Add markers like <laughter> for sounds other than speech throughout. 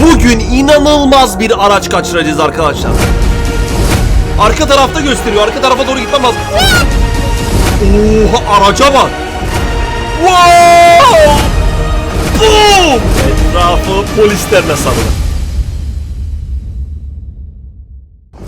Bugün inanılmaz bir araç kaçıracağız arkadaşlar. Arka tarafta gösteriyor. Arka tarafa doğru gitmem lazım. Oha araca bak. Wow! Boom! Etrafı polislerle sarılı.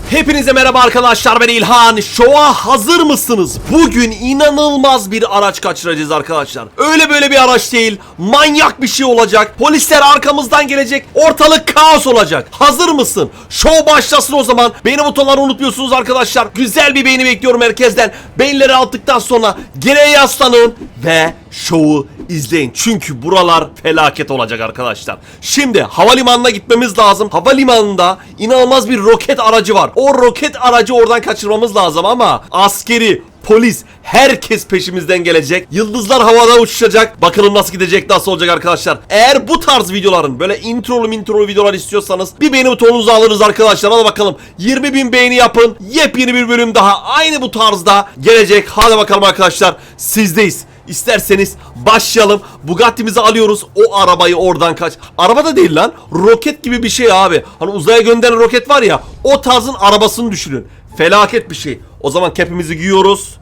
Hepinize merhaba arkadaşlar ben İlhan. Şova hazır mısınız? Bugün inanılmaz bir araç kaçıracağız arkadaşlar. Öyle böyle bir araç değil. Manyak bir şey olacak. Polisler arkamızdan gelecek. Ortalık kaos olacak. Hazır mısın? Şov başlasın o zaman. Beğeni butonlarını unutmuyorsunuz arkadaşlar. Güzel bir beğeni bekliyorum herkesten. Beğenileri attıktan sonra geriye yaslanın ve şovu izleyin. Çünkü buralar felaket olacak arkadaşlar. Şimdi havalimanına gitmemiz lazım. Havalimanında inanılmaz bir roket aracı var. O roket aracı oradan kaçırmamız lazım ama askeri, polis, herkes peşimizden gelecek. Yıldızlar havada uçuşacak. Bakalım nasıl gidecek, nasıl olacak arkadaşlar. Eğer bu tarz videoların böyle introlu introlu videolar istiyorsanız bir beğeni butonunuzu alırız arkadaşlar. Hadi bakalım 20 bin beğeni yapın. Yepyeni bir bölüm daha aynı bu tarzda gelecek. Hadi bakalım arkadaşlar sizdeyiz. İsterseniz başlayalım. Bugatti'mizi alıyoruz. O arabayı oradan kaç. Araba da değil lan. Roket gibi bir şey abi. Hani uzaya gönderen roket var ya. O tarzın arabasını düşünün. Felaket bir şey. O zaman kepimizi giyiyoruz.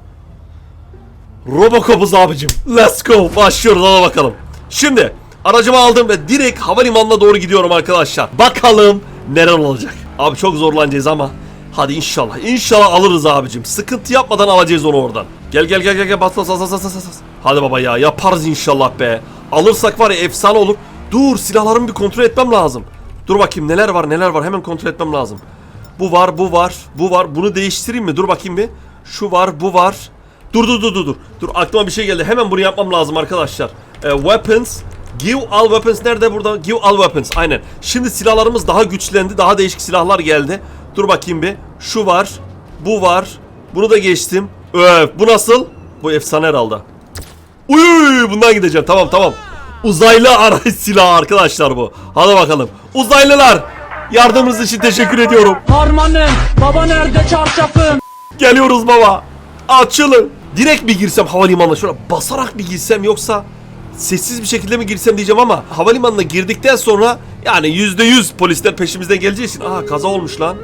Robocop'uz abicim. Let's go. Başlıyoruz hadi bakalım. Şimdi aracımı aldım ve direkt havalimanına doğru gidiyorum arkadaşlar. Bakalım neler olacak. Abi çok zorlanacağız ama. Hadi inşallah. İnşallah alırız abicim. Sıkıntı yapmadan alacağız onu oradan. Gel gel gel gel gel bas bas bas bas bas bas. Hadi baba ya yaparız inşallah be. Alırsak var ya efsane olur. Dur silahlarımı bir kontrol etmem lazım. Dur bakayım neler var neler var hemen kontrol etmem lazım. Bu var bu var bu var. Bunu değiştireyim mi? Dur bakayım bir. Şu var bu var. Dur dur dur dur dur. Dur aklıma bir şey geldi. Hemen bunu yapmam lazım arkadaşlar. Ee, weapons. Give all weapons nerede burada? Give all weapons. Aynen. Şimdi silahlarımız daha güçlendi. Daha değişik silahlar geldi. Dur bakayım bir. Şu var. Bu var. Bunu da geçtim. Öf, bu nasıl? Bu efsane herhalde. Uy, bundan gideceğim. Tamam tamam. Uzaylı araç <laughs> silahı arkadaşlar bu. Hadi bakalım. Uzaylılar. Yardımınız için teşekkür ediyorum. Harmanım, baba nerede çarşafım? Geliyoruz baba. Açılın. Direkt mi girsem havalimanına şöyle basarak mı girsem yoksa sessiz bir şekilde mi girsem diyeceğim ama havalimanına girdikten sonra yani yüzde yüz polisler peşimizden geleceği için aa kaza olmuş lan.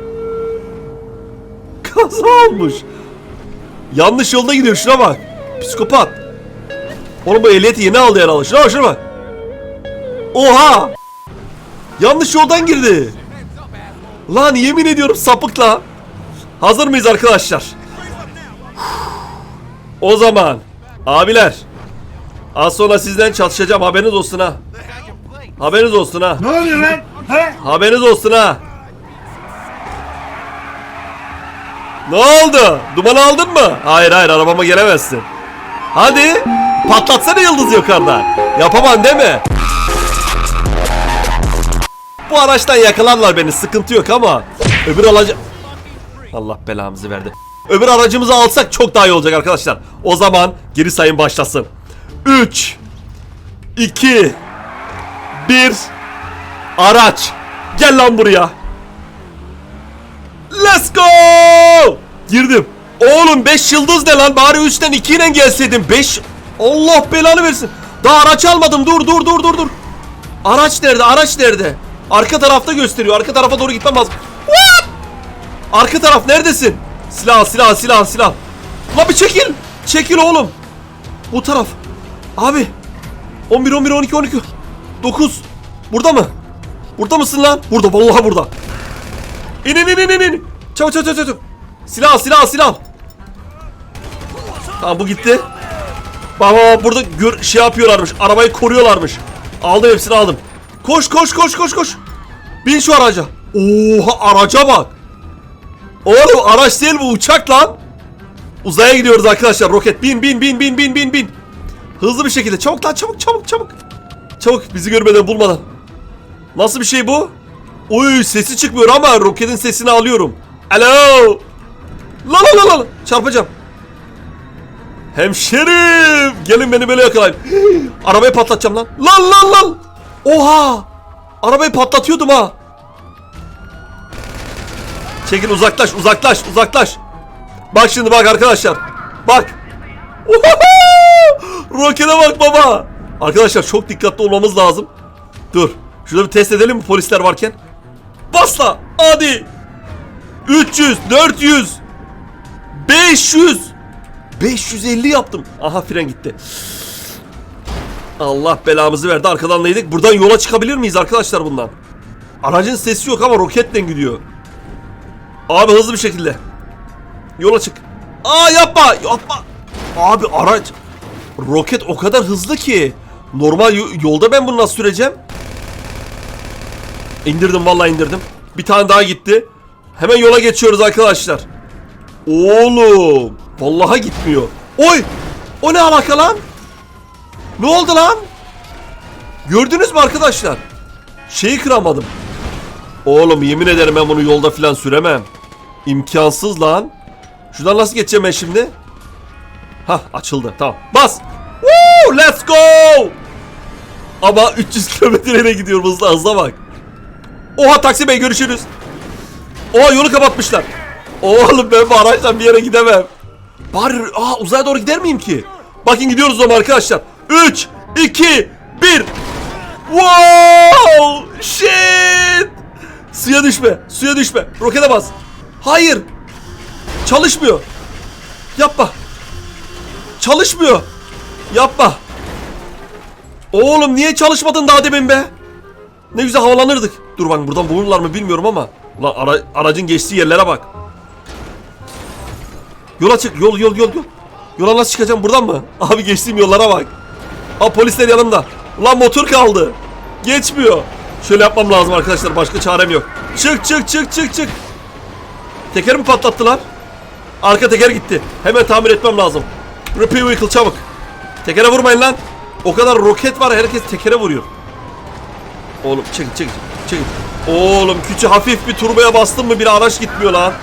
Kaza olmuş. Yanlış yolda gidiyor şuna bak. Psikopat. Oğlum bu ehliyeti yeni aldı herhalde. Şuna bak şuna bak. Oha. Yanlış yoldan girdi. Lan yemin ediyorum sapık la. Hazır mıyız arkadaşlar? O zaman abiler az sonra sizden çatışacağım haberiniz olsun ha. Haberiniz olsun ha. Ne oluyor lan? He? Haberiniz olsun ha. Ne oldu? Duman aldın mı? Hayır hayır arabama gelemezsin. Hadi patlatsana yıldız yukarıda. Yapamam değil mi? Bu araçtan yakalarlar beni sıkıntı yok ama öbür aracı... Allah belamızı verdi. Öbür aracımızı alsak çok daha iyi olacak arkadaşlar. O zaman geri sayım başlasın. 3 2 1 Araç. Gel lan buraya. Let's go. Girdim. Oğlum 5 yıldız ne lan? Bari 3'ten 2 ile gelseydim. 5 Allah belanı versin. Daha araç almadım. Dur dur dur dur dur. Araç nerede? Araç nerede? Arka tarafta gösteriyor. Arka tarafa doğru gitmem lazım. What? Arka taraf neredesin? Silah silah silah silah. Lan bir çekil. Çekil oğlum. Bu taraf. Abi. 11 11 12 12. 9. Burada mı? Burada mısın lan? Burada vallahi burada. İn in in in in, çabuk çabuk çabuk. Silah silah silah. Tamam bu gitti. Bak bak burada gör, şey yapıyorlarmış. Arabayı koruyorlarmış. Aldım hepsini aldım. Koş koş koş koş koş. Bin şu araca. Oha araca bak. Oğlum araç değil bu uçak lan. Uzaya gidiyoruz arkadaşlar. Roket bin bin bin bin bin bin bin. Hızlı bir şekilde. Çabuk lan çabuk çabuk çabuk. Çabuk bizi görmeden bulmadan. Nasıl bir şey bu? Oy sesi çıkmıyor ama roketin sesini alıyorum. Alo. La la la la. Çarpacağım. Hemşerim. Gelin beni böyle yakalayın. Arabayı patlatacağım lan. Lan lan lan. Oha. Arabayı patlatıyordum ha. Çekil uzaklaş uzaklaş uzaklaş. Bak şimdi bak arkadaşlar. Bak. Rokete bak baba. Arkadaşlar çok dikkatli olmamız lazım. Dur. Şurada bir test edelim mi polisler varken? Basla. Hadi. 300, 400, 500. 550 yaptım. Aha fren gitti. Allah belamızı verdi. Arkadan neydik? Buradan yola çıkabilir miyiz arkadaşlar bundan? Aracın sesi yok ama roketle gidiyor. Abi hızlı bir şekilde. Yola çık. Aa yapma yapma. Abi araç roket o kadar hızlı ki normal yo- yolda ben bunu nasıl süreceğim? İndirdim vallahi indirdim. Bir tane daha gitti. Hemen yola geçiyoruz arkadaşlar. Oğlum vallahi gitmiyor. Oy! O ne alaka lan? Ne oldu lan? Gördünüz mü arkadaşlar? Şeyi kıramadım. Oğlum yemin ederim ben bunu yolda falan süremem. İmkansız lan. Şuradan nasıl geçeceğim ben şimdi? Hah açıldı tamam. Bas. Woo, let's go. Ama 300 kilometreye gidiyorum hızlı hızla bak. Oha taksi bey görüşürüz. Oha yolu kapatmışlar. Oğlum ben bu araçla bir yere gidemem. Bari aa, uzaya doğru gider miyim ki? Bakın gidiyoruz o arkadaşlar. 3, 2, 1. Wow! Shit! Suya düşme, suya düşme. Rokete bas. Hayır. Çalışmıyor. Yapma. Çalışmıyor. Yapma. Oğlum niye çalışmadın daha demin be? Ne güzel havalanırdık. Dur bak buradan bulurlar mı bilmiyorum ama. Ulan ara- aracın geçtiği yerlere bak. Yola çık. Yol yol yol yol. Yola nasıl çıkacağım buradan mı? <laughs> Abi geçtiğim yollara bak. Ha polisler yanımda. Ulan motor kaldı. Geçmiyor. Şöyle yapmam lazım arkadaşlar. Başka çarem yok. Çık çık çık çık çık. Teker mi patlattılar? Arka teker gitti. Hemen tamir etmem lazım. Repair vehicle çabuk. Tekere vurmayın lan. O kadar roket var herkes tekere vuruyor. Oğlum çek çek çek. Oğlum küçük hafif bir turboya bastın mı bir araç gitmiyor lan.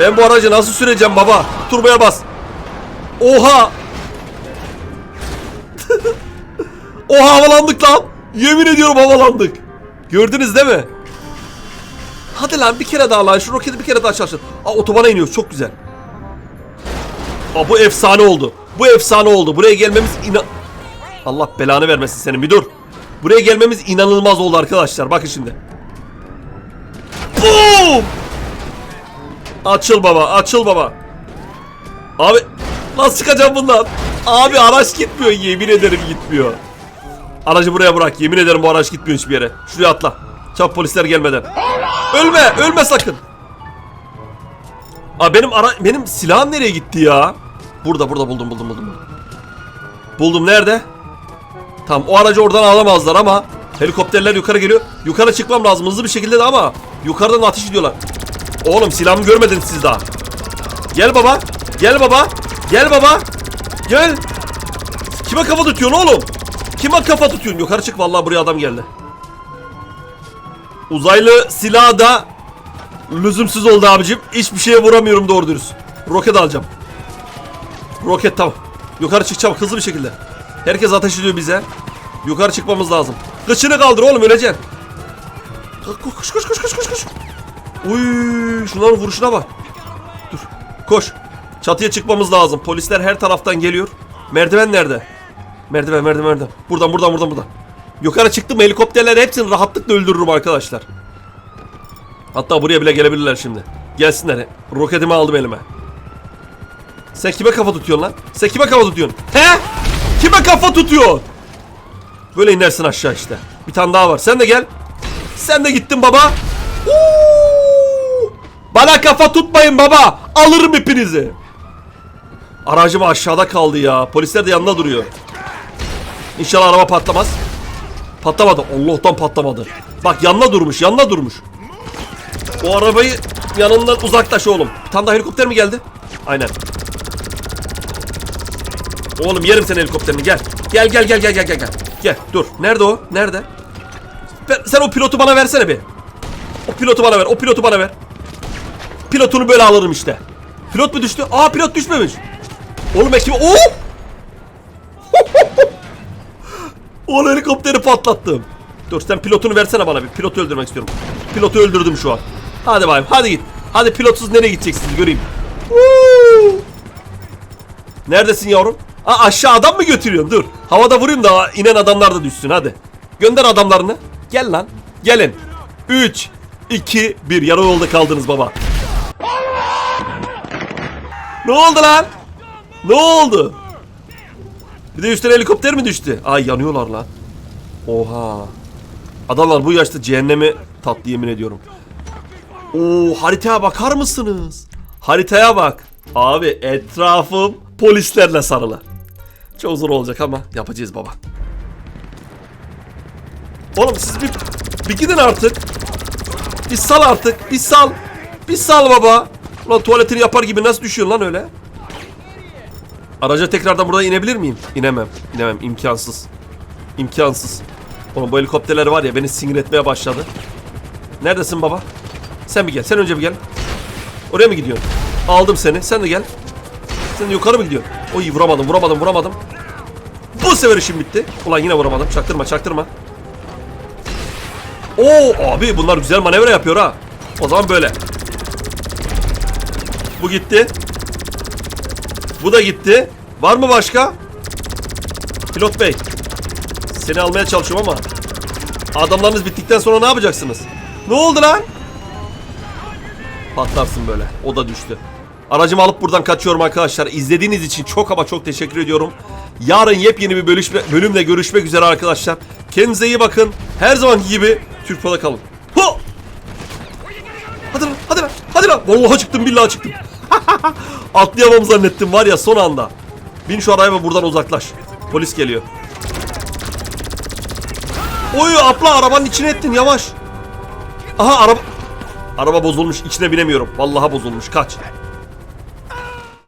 Ben bu aracı nasıl süreceğim baba? Turboya bas. Oha. <laughs> Oha havalandık lan. Yemin ediyorum havalandık. Gördünüz değil mi? Hadi lan bir kere daha lan şu roketi bir kere daha çalıştır. Aa otobana iniyoruz çok güzel. Aa bu efsane oldu. Bu efsane oldu. Buraya gelmemiz inan... Allah belanı vermesin senin bir dur. Buraya gelmemiz inanılmaz oldu arkadaşlar. Bakın şimdi. Boom! Açıl baba, açıl baba. Abi nasıl çıkacağım bundan? Abi araç gitmiyor yemin ederim gitmiyor. Aracı buraya bırak. Yemin ederim bu araç gitmiyor hiçbir yere. Şuraya atla. Çabuk polisler gelmeden. Ölme, ölme sakın. Aa benim ara benim silahım nereye gitti ya? Burada, burada buldum, buldum, buldum. Buldum nerede? Tamam o aracı oradan alamazlar ama helikopterler yukarı geliyor. Yukarı çıkmam lazım hızlı bir şekilde de ama yukarıdan ateş ediyorlar. Oğlum silahımı görmediniz siz daha. Gel baba. Gel baba. Gel baba. Gel. Kime kafa tutuyorsun oğlum? Kime kafa tutuyorsun? Yukarı çık vallahi buraya adam geldi. Uzaylı silah da lüzumsuz oldu abicim. Hiçbir şeye vuramıyorum doğru dürüst. Roket alacağım. Roket tamam. Yukarı çık çabuk hızlı bir şekilde. Herkes ateş ediyor bize. Yukarı çıkmamız lazım. Kıçını kaldır oğlum öleceksin. Koş koş koş koş koş koş. Uy, şunların vuruşuna bak. Dur. Koş. Çatıya çıkmamız lazım. Polisler her taraftan geliyor. Merdiven nerede? Merdiven, merdiven, merdiven. Buradan, buradan, buradan, buradan. Yukarı çıktım helikopterler hepsini rahatlıkla öldürürüm arkadaşlar. Hatta buraya bile gelebilirler şimdi. Gelsinler. Roketimi aldım elime. Sen kime kafa tutuyorsun lan? Sen kime kafa tutuyorsun? He? Kime kafa tutuyor? Böyle inersin aşağı işte. Bir tane daha var. Sen de gel. Sen de gittin baba. Uuu! Bana kafa tutmayın baba. Alırım hepinizi. Aracım aşağıda kaldı ya. Polisler de yanında duruyor. İnşallah araba patlamaz. Patlamadı. Allah'tan patlamadı. Bak yanına durmuş, yanına durmuş. O arabayı yanından uzaklaş oğlum. Tane daha helikopter mi geldi? Aynen. Oğlum yerim seni helikopterini. Gel gel gel gel gel gel gel. Gel dur. Nerede o? Nerede? Ben- sen o pilotu bana versene bir. O pilotu bana ver. O pilotu bana ver. Pilotunu böyle alırım işte. Pilot mu düştü? Aa pilot düşmemiş. Oğlum ekibi... Oo! <laughs> o helikopteri patlattım. Dur sen pilotunu versene bana bir. Pilotu öldürmek istiyorum. Pilotu öldürdüm şu an. Hadi bayım hadi git. Hadi pilotsuz nereye gideceksiniz göreyim. Neredesin yavrum? Aa, aşağı adam mı götürüyorsun? Dur. Havada vurayım da inen adamlar da düşsün hadi. Gönder adamlarını. Gel lan. Gelin. 3, 2, 1. Yarı yolda kaldınız baba. Ne oldu lan? Ne oldu? Bir de üstüne helikopter mi düştü? Ay yanıyorlar lan. Oha. Adamlar bu yaşta cehennemi tatlı yemin ediyorum. Oo haritaya bakar mısınız? Haritaya bak. Abi etrafım polislerle sarılı. Çok zor olacak ama yapacağız baba. Oğlum siz bir, bir gidin artık. Bir sal artık. Bir sal. Bir sal baba. Ulan tuvaletini yapar gibi nasıl düşüyorsun lan öyle? Araca tekrardan burada inebilir miyim? İnemem. İnemem. imkansız. İmkansız. Oğlum bu helikopterler var ya beni sinir etmeye başladı. Neredesin baba? Sen bir gel. Sen önce bir gel. Oraya mı gidiyorsun? Aldım seni. Sen de gel. Sen de yukarı mı gidiyorsun? Oy vuramadım, vuramadım, vuramadım. Bu sefer işim bitti. Ulan yine vuramadım. Çaktırma, çaktırma. Oo abi bunlar güzel manevra yapıyor ha. O zaman böyle. Bu gitti. Bu da gitti. Var mı başka? Pilot bey. Seni almaya çalışıyorum ama adamlarınız bittikten sonra ne yapacaksınız? Ne oldu lan? Patlarsın böyle. O da düştü. Aracımı alıp buradan kaçıyorum arkadaşlar. İzlediğiniz için çok ama çok teşekkür ediyorum. Yarın yepyeni bir bölüşme, bölümle görüşmek üzere arkadaşlar. Kendinize iyi bakın. Her zamanki gibi Türkpol'a kalın. Ho! Hadi lan, hadi lan. Vallahi çıktım, billahi çıktım. <laughs> Atlayamam zannettim var ya son anda. Bin şu araya ve buradan uzaklaş. Polis geliyor. Oy atla arabanın içine ettin yavaş. Aha araba... Araba bozulmuş içine binemiyorum. Vallahi bozulmuş kaç.